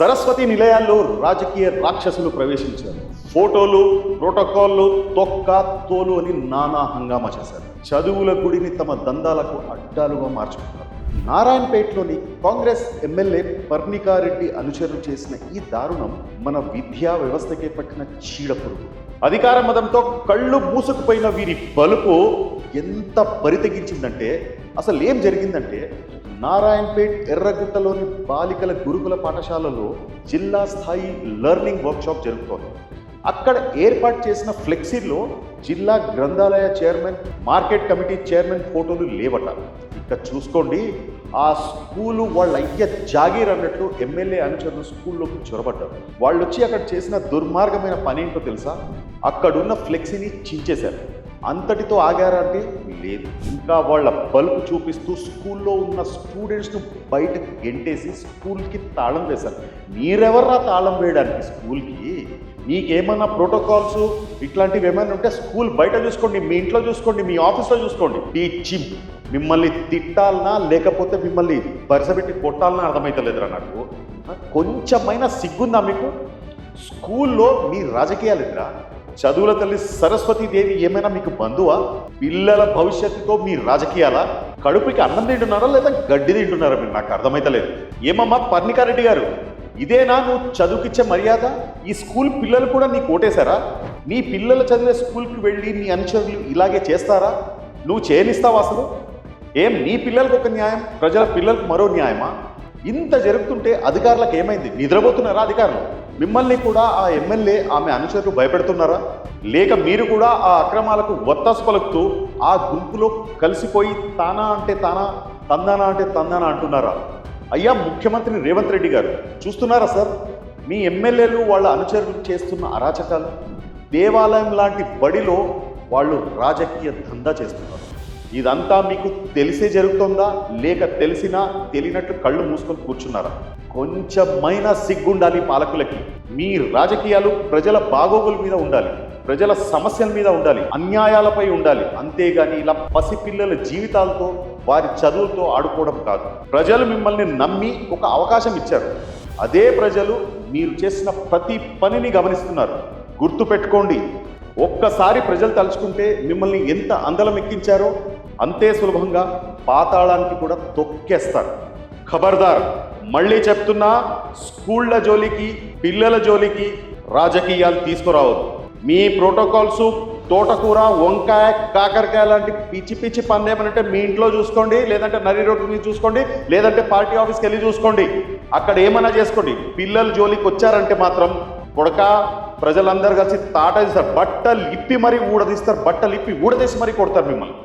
సరస్వతి నిలయాల్లో రాజకీయ రాక్షసులు ప్రవేశించారు. ఫోటోలు ప్రోటోకాల్లు తొక్క తోలు అని నానా హంగామా చేశారు. చదువుల గుడిని తమ దందాలకు అడ్డాలుగా మార్చుకున్నారు. నారాయణపేటలోని కాంగ్రెస్ ఎమ్మెల్యే పర్ణికారెడ్డి అనుచరులు చేసిన ఈ దారుణం మన విద్యా వ్యవస్థకే పట్టిన చీడపురుగు అధికార మదంతో కళ్ళు మూసుకుపోయిన వీరి బలుపు ఎంత పరితగించిందంటే అసలు ఏం జరిగిందంటే నారాయణపేట్ ఎర్రగుట్టలోని బాలికల గురుకుల పాఠశాలలో జిల్లా స్థాయి లెర్నింగ్ వర్క్షాప్ జరుగుతోంది. అక్కడ ఏర్పాటు చేసిన ఫ్లెక్సీలో జిల్లా గ్రంథాలయ చైర్మన్ మార్కెట్ కమిటీ చైర్మన్ ఫోటోలు లేవట. ఇక చూసుకోండి ఆ స్కూలు వాళ్ళ అయ్య జాగీర్ అన్నట్లు ఎమ్మెల్యే అనుచరులు స్కూల్లోకి చొరబడ్డారు. వాళ్ళు వచ్చి అక్కడ చేసిన దుర్మార్గమైన పని ఏంటో తెలుసా? అక్కడున్న ఫ్లెక్సీని చించేశారు. అంతటితో ఆగారంటే లేదు. ఇంకా వాళ్ళ బల్బు చూపిస్తూ స్కూల్లో ఉన్న స్టూడెంట్స్ను బయటకు గెంటేసి స్కూల్కి తాళం వేశారు. మీరెవర్రా తాళం వేయడానికి స్కూల్కి? మీకేమన్నా ప్రోటోకాల్స్ ఇట్లాంటివి ఏమైనా ఉంటే స్కూల్ బయట చూసుకోండి మీ ఇంట్లో చూసుకోండి మీ ఆఫీస్లో చూసుకోండి. టీచింగ్ మిమ్మల్ని తిట్టాలనా లేకపోతే మిమ్మల్ని పరిసబెట్టి కొట్టాలనా అర్థమైతలేదురా నాకు. కొంచెమైనా సిగ్గుందా మీకు? స్కూల్లో మీ రాజకీయాలు ఎదురా చదువుల తల్లి సరస్వతీదేవి ఏమైనా మీకు బంధువా? పిల్లల భవిష్యత్తుతో మీ రాజకీయాలా? కడుపుకి అన్నం తింటున్నారా లేదా గడ్డి తింటున్నారా మీరు? నాకు అర్థమైతలేదు. ఏమమ్మా పర్ణికారెడ్డి గారు ఇదేనా నువ్వు చదువుకిచ్చే మర్యాద? ఈ స్కూల్ పిల్లలు కూడా నీకు ఓటేశారా? నీ పిల్లలు చదివే స్కూల్కి వెళ్ళి నీ అనుచరులు ఇలాగే చేస్తారా? నువ్వు చేయనిస్తావా అసలు? ఏం నీ పిల్లలకు ఒక న్యాయం? ప్రజల పిల్లలకు మరో న్యాయమా? ఇంత జరుగుతుంటే అధికారులకు ఏమైంది? నిద్రపోతున్నారా అధికారులు? మిమ్మల్ని కూడా ఆ ఎమ్మెల్యే ఆమె అనుచరులు భయపెడుతున్నారా? లేక మీరు కూడా ఆ అక్రమాలకు ఒత్తాసు పలుకుతూ ఆ గుంపులో కలిసిపోయి తానా అంటే తానా తందానా అంటే తందానా అంటున్నారా? అయ్యా ముఖ్యమంత్రి రేవంత్ రెడ్డి గారు చూస్తున్నారా సార్? మీ ఎమ్మెల్యేలు వాళ్ళ అనుచరులు చేస్తున్న అరాచకాలు దేవాలయం లాంటి బడిలో వాళ్ళు రాజకీయ దందా చేస్తున్నారు. ఇదంతా మీకు తెలిసే జరుగుతుందా? లేక తెలిసినా తెలియనట్లు కళ్ళు మూసుకొని కూర్చున్నారా? కొంచెమైనా సిగ్గుండాలి పాలకులకి. మీ రాజకీయాలు ప్రజల బాగోగుల మీద ఉండాలి. ప్రజల సమస్యల మీద ఉండాలి. అన్యాయాలపై ఉండాలి. అంతేగాని ఇలా పసిపిల్లల జీవితాలతో వారి చదువులతో ఆడుకోవడం కాదు. ప్రజలు మిమ్మల్ని నమ్మి ఒక అవకాశం ఇచ్చారు. అదే ప్రజలు మీరు చేసిన ప్రతి పనిని గమనిస్తున్నారు. గుర్తుపెట్టుకోండి. ఒక్కసారి ప్రజలు తలుచుకుంటే మిమ్మల్ని ఎంత అందలం ఎక్కించారో అంతే సులభంగా పాతాళానికి కూడా తొక్కేస్తారు. ఖబర్దార్ మళ్ళీ చెప్తున్నా స్కూళ్ళ జోలికి పిల్లల జోలికి రాజకీయాలు తీసుకురావద్దు. మీ ప్రోటోకాల్స్ తోటకూర వంకాయ కాకరకాయ లాంటి పిచ్చి పిచ్చి పనులు ఏమనంటే మీ ఇంట్లో చూసుకోండి లేదంటే నరి రోడ్డు మీద చూసుకోండి లేదంటే పార్టీ ఆఫీస్కి వెళ్ళి చూసుకోండి. అక్కడ ఏమైనా చేసుకోండి. పిల్లలు జోలికి వచ్చారంటే మాత్రం కొడక ప్రజలందరూ కలిసి తాటేస్తారు. బట్టలు ఇప్పి మరీ ఊడదీస్తారు. బట్టలు ఇప్పి ఊడదీసి మరీ కొడతారు మిమ్మల్ని.